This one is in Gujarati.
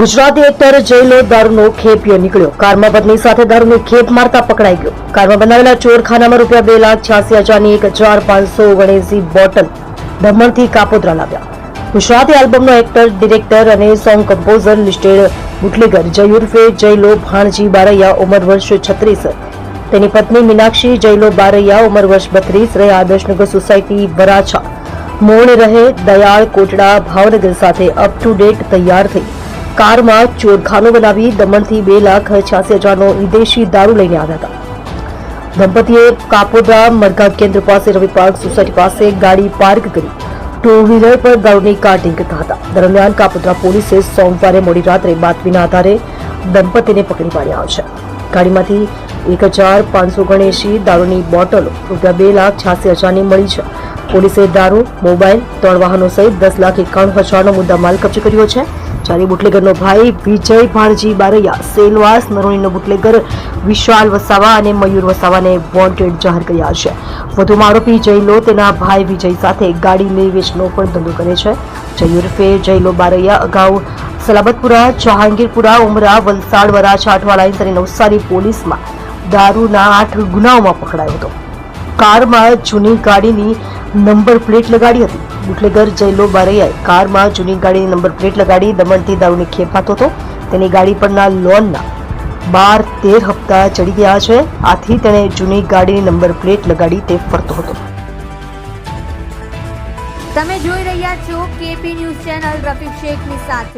ગુજરાતી એક્ટર જયલો દારૂનો ખેપિયો નીકળ્યો. કારમાં પત્ની સાથે દારૂની ખેપ મારતા પકડાઈ ગયો. કારમાં બનાવેલા ચોરખાનામાં રૂપિયા બે લાખ છ્યાસી હજારની એક હજાર પાંચસો ઓગણએસી બોટલ દમણથી કાપોદ્રા લાવ્યા. ગુજરાતી આલ્બમનો એક્ટર, ડિરેક્ટર અને song composer listed bootlegger, Jay ઉર્ફે જયલો ભાણજી બારૈયા, ઉંમર વર્ષ છત્રીસ. તેની પત્ની મીનાક્ષી જયલો બારૈયા, ઉંમર વર્ષ બત્રીસ. રહે આદર્શનગર સોસાયટી વરાછા. મૂળ રહે દયાળ કોટડા ભાવનગર સાથે અપ ટુ ડેટ તૈયાર થઈ. કારમાં ચોરખાનું બનાવી દમણથી બે લાખ છ્યાસી હજારનો વિદેશી દારૂ લઈને આવ્યા હતા. દંપતીએ કાપોદ્રા મરઘા કેન્દ્ર પાસે રવિ પાર્ક સોસાયટી પાસે ગાડી પાર્ક કરી ટુ વ્હીલર પર દારૂની કાર્ટિંગ કરતા હતા. દરમિયાન કાપોદ્રા પોલીસે સોમવારે મોડી રાત્રે બાતમીના આધારે દંપતીને પકડી પાડ્યા છે. ગાડીમાંથી એક હજાર પાંચસો ગણેશી દારૂની બોટલો રૂપિયા બે લાખ છ્યાસી હજારની મળી છે. પોલીસે દારૂ, મોબાઈલ, ત્રણ વાહનો સહિત દસ લાખ એકાણું હજારનો મુદ્દામાલ કબજે કર્યો છે. જ્યારે બુટલેગરનો ભાઈ વિજય ભાણજી બારૈયા, સેલવાસ, નરોણીનો બુટલેગર વિશાલ વસાવા અને મયુર વસાવાને વોન્ટેડ જાહેર કર્યા છે. વધુમાં આરોપી જયલો તેના ભાઈ વિજય સાથે ગાડી લઈ વેચનો પણ ધંધો કરે છે. જય જયલો બારૈયા અગાઉ સલાબતપુરા, જહાંગીરપુરા, ઉમરા વલસાડ વરાછા અઠવા લાઇન્સ અને નવસારી પોલીસમાં દારૂના આઠ ગુનાઓમાં પકડાયો હતો. કારમાં જૂની ગાડીની નંબર પ્લેટ લગાડી હતી. બુટલેગર જયલો બારૈયાએ કારમાં જૂની ગાડીની નંબર પ્લેટ લગાડી દમણથી દારૂની ખેપાતો હતો. તેની ગાડી પરના લોનના બાર તેર હપ્તા ચડી ગયા છે. આથી તેણે જૂની ગાડીની નંબર પ્લેટ લગાડી તે ફરતો હતો. તમે જોઈ રહ્યા છો કેપી ન્યૂઝ ચેનલ રફીક શેખની સાથે.